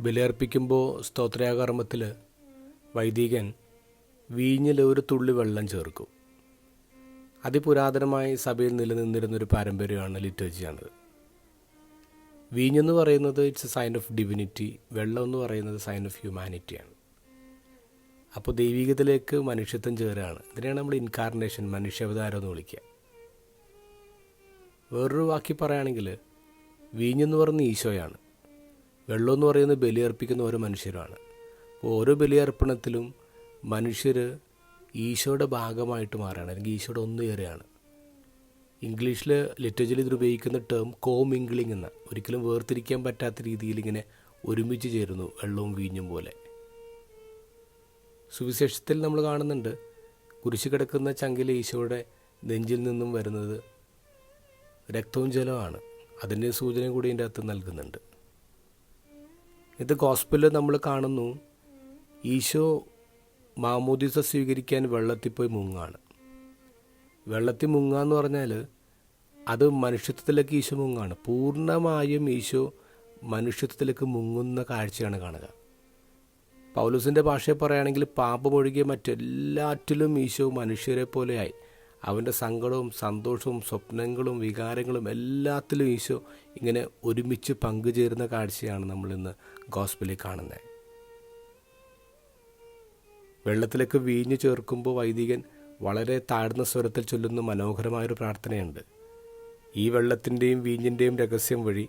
ബലിയർപ്പിക്കുമ്പോൾ സ്തോത്രയാകർമ്മത്തിൽ വൈദികൻ വീഞ്ഞിൽ ഒരു തുള്ളി വെള്ളം ചേർക്കും. അതിപുരാതനമായി സഭയിൽ നിലനിന്നിരുന്നൊരു പാരമ്പര്യമാണ് ലിറ്റേജിയാണത്. വീഞ്ഞെന്ന് പറയുന്നത് it's a sign of divinity വെള്ളം എന്ന് പറയുന്നത് സൈൻ ഓഫ് ഹ്യൂമാനിറ്റിയാണ്. അപ്പോൾ ദൈവികത്തിലേക്ക് മനുഷ്യത്വം ചേരുകയാണ്. ഇതിനെയാണ് നമ്മൾ ഇൻകാർണേഷൻ മനുഷ്യാവതാരം എന്ന് വിളിക്കുക. വേറൊരു വാക്കി പറയുകയാണെങ്കിൽ വീഞ്ഞെന്ന് പറയുന്ന ഈശോയാണ്. വെള്ളം എന്ന് പറയുന്നത് ബലിയർപ്പിക്കുന്ന ഓരോ മനുഷ്യരാണ് അപ്പോൾ ഓരോ ബലിയർപ്പണത്തിലും മനുഷ്യർ ഈശോയുടെ ഭാഗമായിട്ട് മാറുകയാണ് അല്ലെങ്കിൽ ഈശോയുടെ ഒന്ന് കയറുകയാണ് ഇംഗ്ലീഷിൽ ലിറ്ററേച്ചറിൽ ഇത് ഉപയോഗിക്കുന്ന ടേം കോ മിംഗ്ലിംഗ് എന്ന. ഒരിക്കലും വേർതിരിക്കാൻ പറ്റാത്ത രീതിയിൽ ഇങ്ങനെ ഒരുമിച്ച് ചേരുന്നു വെള്ളവും വീഞ്ഞും പോലെ. സുവിശേഷത്തിൽ നമ്മൾ കാണുന്നുണ്ട് കുരിശ് കിടക്കുന്ന ചങ്കിലെ ഈശോയുടെ നെഞ്ചിൽ നിന്നും വരുന്നത് രക്തവും ജലമാണ് അതിന്റെ സൂചന കൂടി ഇതിന്റെ അകത്ത് നൽകുന്നുണ്ട്. ഇത് ഗോസ്പിലിൽ നമ്മൾ കാണുന്നു. ഈശോ മാമോദിസ സ്വീകരിക്കാൻ വെള്ളത്തിൽ പോയി മുങ്ങാണ്. വെള്ളത്തിൽ മുങ്ങുക എന്ന് പറഞ്ഞാൽ അത് മനുഷ്യത്വത്തിലേക്ക് ഈശോ മുങ്ങാണ്. പൂർണമായും ഈശോ മനുഷ്യത്വത്തിലേക്ക് മുങ്ങുന്ന കാഴ്ചയാണ് കാണുക. പൗലൂസിന്റെ ഭാഷയെ പറയുകയാണെങ്കിൽ പാപമൊഴികെ മറ്റെല്ലാറ്റിലും ഈശോ മനുഷ്യരെ പോലെയായി. അവന്റെ സങ്കടവും സന്തോഷവും സ്വപ്നങ്ങളും വികാരങ്ങളും എല്ലാത്തിലും ഈശോ ഇങ്ങനെ ഒരുമിച്ച് പങ്കുചേരുന്ന കാഴ്ചയാണ് നമ്മളിന്ന് ഗോസ്പിളിൽ കാണുന്നത്. വെള്ളത്തിലേക്ക് വീഞ്ഞു ചേർക്കുമ്പോൾ വൈദികൻ വളരെ താഴ്ന്ന സ്വരത്തിൽ ചൊല്ലുന്ന മനോഹരമായൊരു പ്രാർത്ഥനയുണ്ട്. ഈ വെള്ളത്തിന്റെയും വീഞ്ഞിന്റെയും രഹസ്യം വഴി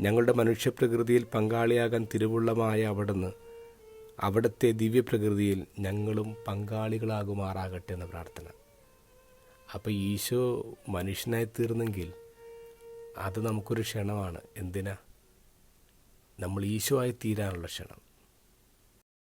ഞങ്ങളുടെ മനുഷ്യപ്രകൃതിയിൽ പങ്കാളിയാകാൻ തിരുവുള്ളമായ അവിടുന്ന് അവിടുത്തെ ദിവ്യപ്രകൃതിയിൽ ഞങ്ങളും പങ്കാളികളാകുമാറാകട്ടെ എന്ന പ്രാർത്ഥന. അപ്പോൾ ഈശോ മനുഷ്യനായി തീർന്നെങ്കിൽ അത് നമുക്കൊരു ക്ഷണമാണ്. എന്തിനാ? നമ്മൾ ഈശോ ആയി തീരാനുള്ള ക്ഷണം.